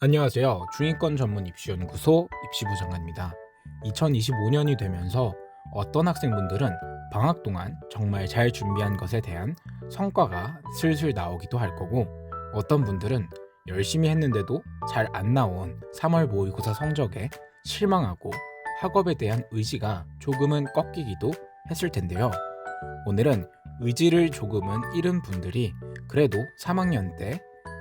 안녕하세요. 중위권 전문 입시연구소 입시부 장관입니다. 2025년이 되면서 어떤 학생분들은 방학 동안 정말 잘 준비한 것에 대한 성과가 슬슬 나오기도 할 거고 어떤 분들은 열심히 했는데도 잘 안 나온 3월 모의고사 성적에 실망하고 학업에 대한 의지가 조금은 꺾이기도 했을 텐데요. 오늘은 의지를 조금은 잃은 분들이 그래도 3학년 때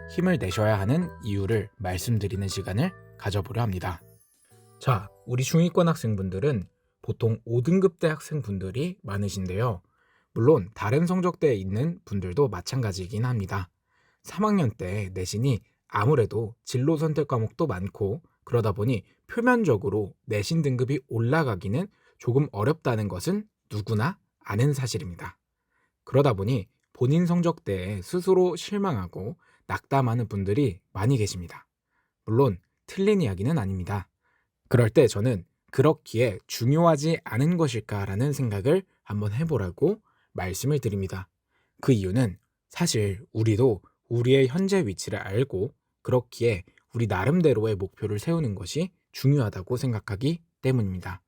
힘을 내셔야 하는 이유를 말씀드리는 시간을 가져보려 합니다. 자, 우리 중위권 학생분들은 보통 5등급대 학생분들이 많으신데요. 물론 다른 성적대에 있는 분들도 마찬가지이긴 합니다. 3학년 때 내신이 아무래도 진로 선택 과목도 많고 그러다 보니 표면적으로 내신 등급이 올라가기는 조금 어렵다는 것은 누구나 아는 사실입니다. 그러다 보니 본인 성적대에 스스로 실망하고 낙담하는 분들이 많이 계십니다. 물론 틀린 이야기는 아닙니다. 그럴 때 저는 그렇기에 중요하지 않은 것일까라는 생각을 한번 해보라고 말씀을 드립니다. 그 이유는 사실 우리도 우리의 현재 위치를 알고 그렇기에 우리 나름대로의 목표를 세우는 것이 중요하다고 생각하기 때문입니다.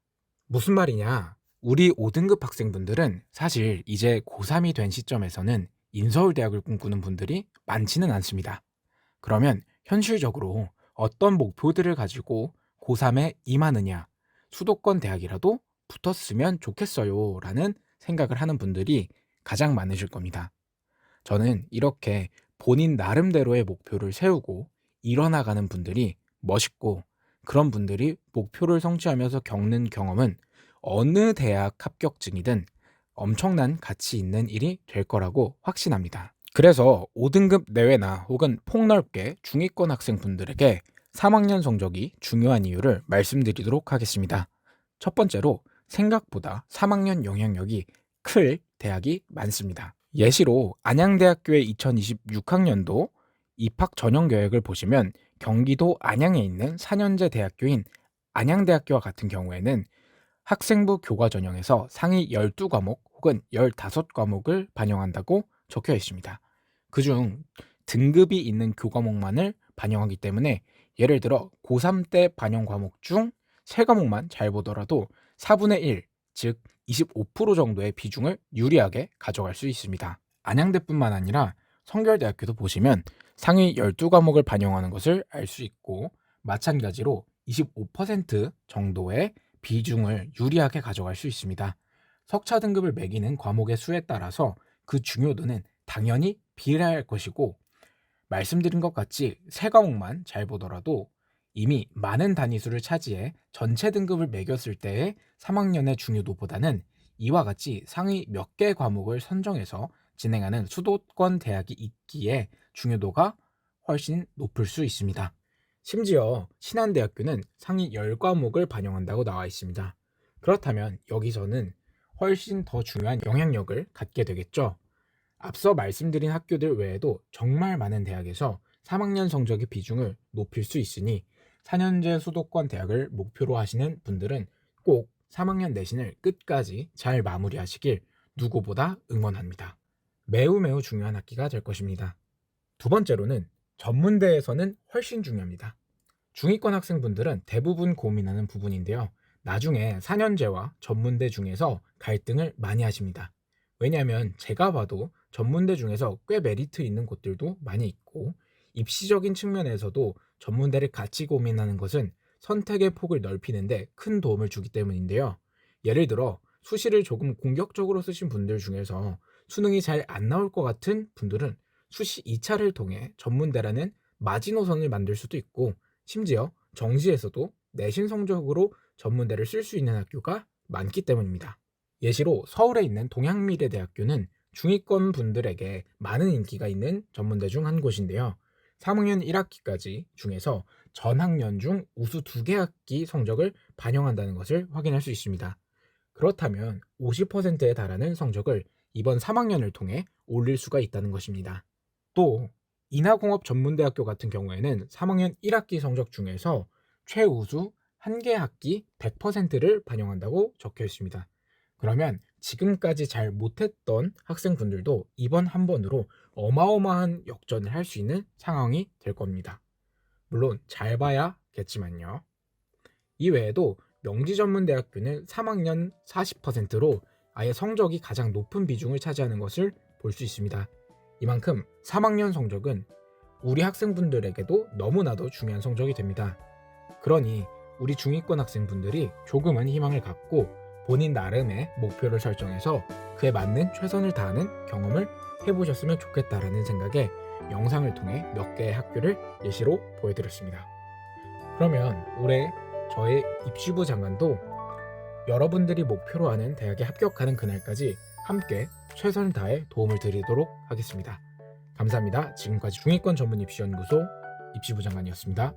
무슨 말이냐? 우리 5등급 학생분들은 사실 이제 고3이 된 시점에서는 인서울대학을 꿈꾸는 분들이 많지는 않습니다. 그러면 현실적으로 어떤 목표들을 가지고 고3에 임하느냐, 수도권 대학이라도 붙었으면 좋겠어요 라는 생각을 하는 분들이 가장 많으실 겁니다. 저는 이렇게 본인 나름대로의 목표를 세우고 일어나가는 분들이 멋있고 그런 분들이 목표를 성취하면서 겪는 경험은 어느 대학 합격증이든 엄청난 가치 있는 일이 될 거라고 확신합니다. 그래서 5등급 내외나 혹은 폭넓게 중위권 학생분들에게 3학년 성적이 중요한 이유를 말씀드리도록 하겠습니다. 첫 번째로 생각보다 3학년 영향력이 클 대학이 많습니다. 예시로 안양대학교의 2026학년도 입학 전형 계획을 보시면 경기도 안양에 있는 4년제 대학교인 안양대학교와 같은 경우에는 학생부 교과 전형에서 상위 12과목 혹은 15과목을 반영한다고 적혀 있습니다. 그중 등급이 있는 교과목만을 반영하기 때문에 예를 들어 고3 때 반영 과목 중 3과목만 잘 보더라도 4분의 1, 즉 25% 정도의 비중을 유리하게 가져갈 수 있습니다. 안양대뿐만 아니라 성결대학교도 보시면 상위 12과목을 반영하는 것을 알 수 있고 마찬가지로 25% 정도의 비중을 유리하게 가져갈 수 있습니다. 석차 등급을 매기는 과목의 수에 따라서 그 중요도는 당연히 비례할 것이고 말씀드린 것 같이 세 과목만 잘 보더라도 이미 많은 단위수를 차지해 전체 등급을 매겼을 때의 3학년의 중요도보다는 이와 같이 상위 몇 개 과목을 선정해서 진행하는 수도권 대학이 있기에 중요도가 훨씬 높을 수 있습니다. 심지어 신한대학교는 상위 10과목을 반영한다고 나와 있습니다. 그렇다면 여기서는 훨씬 더 중요한 영향력을 갖게 되겠죠. 앞서 말씀드린 학교들 외에도 정말 많은 대학에서 3학년 성적의 비중을 높일 수 있으니 4년제 수도권 대학을 목표로 하시는 분들은 꼭 3학년 내신을 끝까지 잘 마무리하시길 누구보다 응원합니다. 매우 매우 중요한 학기가 될 것입니다. 두 번째로는 전문대에서는 훨씬 중요합니다. 중위권 학생분들은 대부분 고민하는 부분인데요. 나중에 4년제와 전문대 중에서 갈등을 많이 하십니다. 왜냐하면 제가 봐도 전문대 중에서 꽤 메리트 있는 곳들도 많이 있고 입시적인 측면에서도 전문대를 같이 고민하는 것은 선택의 폭을 넓히는데 큰 도움을 주기 때문인데요. 예를 들어 수시를 조금 공격적으로 쓰신 분들 중에서 수능이 잘 안 나올 것 같은 분들은 수시 2차를 통해 전문대라는 마지노선을 만들 수도 있고 심지어 정시에서도 내신 성적으로 전문대를 쓸 수 있는 학교가 많기 때문입니다. 예시로 서울에 있는 동양미래대학교는 중위권 분들에게 많은 인기가 있는 전문대 중 한 곳인데요. 3학년 1학기까지 중에서 전 학년 중 우수 두개 학기 성적을 반영한다는 것을 확인할 수 있습니다. 그렇다면 50%에 달하는 성적을 이번 3학년을 통해 올릴 수가 있다는 것입니다. 또 인하공업 전문대학교 같은 경우에는 3학년 1학기 성적 중에서 최우수 한 개 학기 100%를 반영한다고 적혀 있습니다. 그러면 지금까지 잘 못했던 학생분들도 이번 한 번으로 어마어마한 역전을 할 수 있는 상황이 될 겁니다. 물론 잘 봐야겠지만요. 이 외에도 명지전문대학교는 3학년 40%로 아예 성적이 가장 높은 비중을 차지하는 것을 볼 수 있습니다. 이만큼 3학년 성적은 우리 학생분들에게도 너무나도 중요한 성적이 됩니다. 그러니 우리 중위권 학생분들이 조금은 희망을 갖고 본인 나름의 목표를 설정해서 그에 맞는 최선을 다하는 경험을 해보셨으면 좋겠다라는 생각에 영상을 통해 몇 개의 학교를 예시로 보여드렸습니다. 그러면 올해 저의 입시부 장관도 여러분들이 목표로 하는 대학에 합격하는 그날까지 함께 최선을 다해 도움을 드리도록 하겠습니다. 감사합니다. 지금까지 중위권 전문 입시연구소 입시부 장관이었습니다.